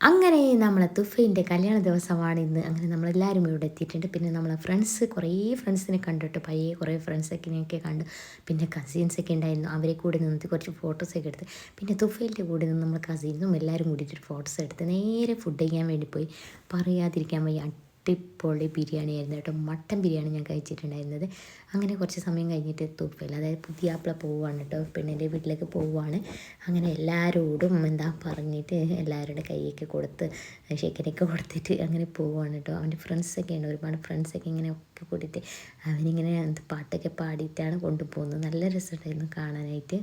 അങ്ങനെ നമ്മളെ തുഫൈന്റെ കല്യാണ ദിവസമാണ് ഇന്ന്. അങ്ങനെ നമ്മളെല്ലാവരും ഇവിടെ എത്തിയിട്ടുണ്ട്. പിന്നെ നമ്മളെ ഫ്രണ്ട്സ് കുറേ ഫ്രണ്ട്സിനെ കണ്ടിട്ട് പയ്യെ കുറേ ഫ്രണ്ട്സൊക്കെ കണ്ടു പിന്നെ കസിൻസൊക്കെ ഉണ്ടായിരുന്നു. അവരെ കൂടെ നിന്നിട്ട് കുറച്ച് ഫോട്ടോസൊക്കെ എടുത്ത് പിന്നെ തുഫൈന്റെ കൂടെ നിന്ന് നമ്മൾ കസിൻസും എല്ലാവരും കൂടിയിട്ട് ഫോട്ടോസ് എടുത്ത് നേരെ ഫുഡ് കഴിക്കാൻ വേണ്ടി പോയി. പറയാതിരിക്കാൻ വയ്യ. അടിപൊളി ബിരിയാണി ആയിരുന്നു കേട്ടോ. മട്ടൻ ബിരിയാണി ഞാൻ കഴിച്ചിട്ടുണ്ടായിരുന്നത്. അങ്ങനെ കുറച്ച് സമയം കഴിഞ്ഞിട്ട് തുപ്പയിൽ അതായത് പുതിയാപ്പിള പോവുകയാണ് കേട്ടോ. പെണ്ണിന്റെ വീട്ടിലേക്ക് പോവുകയാണ് അങ്ങനെ എല്ലാവരോടും എന്താ പറഞ്ഞിട്ട് എല്ലാവരുടെ കൈയൊക്കെ കൊടുത്ത് ഷെക്കനൊക്കെ കൊടുത്തിട്ട് അങ്ങനെ പോവുകയാണ് കേട്ടോ. അവന്റെ ഫ്രണ്ട്സൊക്കെ ഉണ്ട്. ഒരുപാട് ഫ്രണ്ട്സൊക്കെ ഇങ്ങനെ ഒക്കെ കൂട്ടിയിട്ട് അവനിങ്ങനെ പാട്ടൊക്കെ പാടിയിട്ടാണ് കൊണ്ടുപോകുന്നത്. നല്ല രസമുണ്ടായിരുന്നു കാണാനായിട്ട്.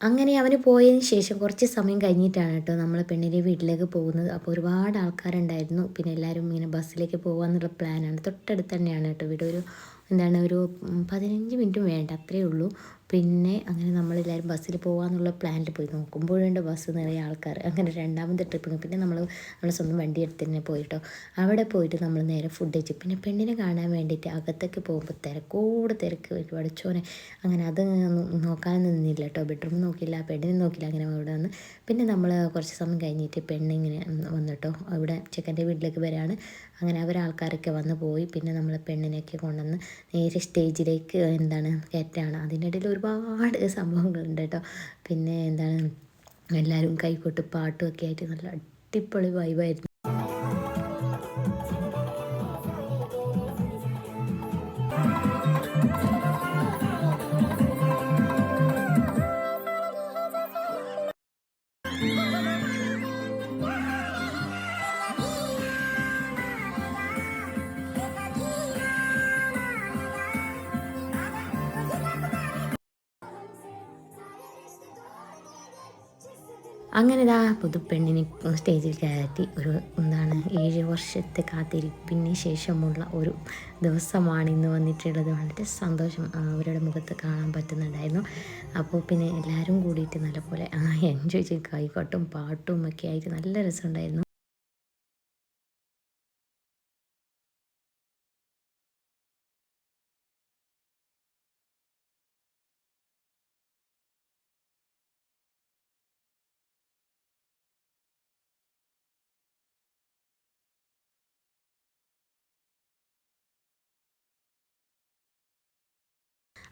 അങ്ങനെ അവന് പോയതിന് ശേഷം കുറച്ച് സമയം കഴിഞ്ഞിട്ടാണ് കേട്ടോ നമ്മൾ പെണ്ണിന്റെ വീട്ടിലേക്ക് പോകുന്നത്. അപ്പോൾ ഒരുപാട് ആൾക്കാരുണ്ടായിരുന്നു. പിന്നെ എല്ലാവരും ഇങ്ങനെ ബസ്സിലേക്ക് പോകാമെന്നുള്ള പ്ലാനാണ് തൊട്ടടുത്ത് തന്നെയാണ് കേട്ടോ വീട്. ഒരു എന്താണ് ഒരു പതിനഞ്ച് മിനിറ്റും വേണ്ട. അത്രയേ ഉള്ളൂ. പിന്നെ അങ്ങനെ നമ്മളെല്ലാവരും ബസ്സിൽ പോകാമെന്നുള്ള പ്ലാനിൽ പോയി. നോക്കുമ്പോഴുണ്ട് ബസ് നിറയെ ആൾക്കാർ അങ്ങനെ രണ്ടാമത്തെ ട്രിപ്പിന് പിന്നെ നമ്മൾ നമ്മളെ സ്വന്തം വണ്ടി എടുത്ത് തന്നെ പോയിട്ടോ. അവിടെ പോയിട്ട് നമ്മൾ നേരെ ഫുഡ് കഴിച്ചു. പിന്നെ പെണ്ണിനെ കാണാൻ വേണ്ടിയിട്ട് അകത്തൊക്കെ പോകുമ്പോൾ തിരക്കോട് തിരക്ക് ഒരുപാട്. ചോനെ അങ്ങനെ അത് നോക്കാൻ നിന്നില്ല കേട്ടോ ബെഡ്റൂം നോക്കില്ല പെണ്ണിനെ നോക്കില്ല അങ്ങനെ അവിടെ വന്ന്. പിന്നെ നമ്മൾ കുറച്ച് സമയം കഴിഞ്ഞിട്ട് പെണ്ണിങ്ങനെ വന്നിട്ടോ. അവിടെ ചെക്കന്റെ വീട്ടിലേക്ക് വരാണ്. അങ്ങനെ അവരാൾക്കാരൊക്കെ വന്ന് പോയി. പിന്നെ നമ്മൾ പെണ്ണിനെയൊക്കെ കൊണ്ടുവന്ന് നേരെ സ്റ്റേജിലേക്ക് എന്താണ് കയറ്റാണ്. അതിനിടയിൽ ഒരുപാട് സംഭവങ്ങളുണ്ട് കേട്ടോ. പിന്നെ എന്താണ്? എല്ലാവരും കൈകൊട്ട് പാട്ടുമൊക്കെ ആയിട്ട് നല്ല അടിപൊളി വൈബായിരുന്നു അങ്ങനെ ഇതാ പുതുപ്പെണ്ണിനെ സ്റ്റേജിൽ കയറ്റി ഒരു എന്താണ് ഏഴ് വർഷത്തെ കാത്തിരിപ്പിന് ശേഷമുള്ള ഒരു ദിവസമാണ് ഇന്ന് വന്നിട്ടുള്ളത്. വളരെ സന്തോഷം അവരുടെ മുഖത്ത് കാണാൻ പറ്റുന്നുണ്ടായിരുന്നു. അപ്പോൾ പിന്നെ എല്ലാവരും കൂടിയിട്ട് നല്ലപോലെ എൻജോയ് ചെയ്ത് കൈകൊട്ടും പാട്ടും ഒക്കെ ആയിട്ട് നല്ല രസമുണ്ടായിരുന്നു.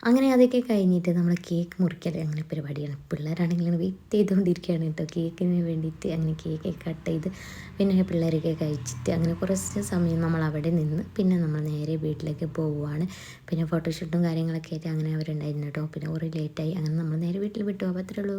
അങ്ങനെ അതൊക്കെ കഴിഞ്ഞിട്ട് നമ്മൾ കേക്ക് മുറിക്കൽ അങ്ങനെ പരിപാടിയാണ്. പിള്ളേരാണെങ്കിൽ വെയിറ്റ് ചെയ്തുകൊണ്ടിരിക്കുകയാണ് കേട്ടോ കേക്കിന് വേണ്ടിയിട്ട് അങ്ങനെ കേക്ക് കട്ട് ചെയ്ത് പിന്നെ പിള്ളേരൊക്കെ കഴിച്ചിട്ട് അങ്ങനെ കുറച്ച് സമയം നമ്മൾ അവിടെ നിന്ന് പിന്നെ നമ്മൾ നേരെ വീട്ടിലേക്ക് പോവുകയാണ് പിന്നെ ഫോട്ടോഷൂട്ടും കാര്യങ്ങളൊക്കെ ആയിട്ട് അങ്ങനെ അവരുണ്ടായിരുന്നു കേട്ടോ പിന്നെ കുറേ ലേറ്റായി അങ്ങനെ നമ്മൾ നേരെ വീട്ടിൽ വിട്ടു. അപ്പോൾ അത്രേ ഉള്ളൂ.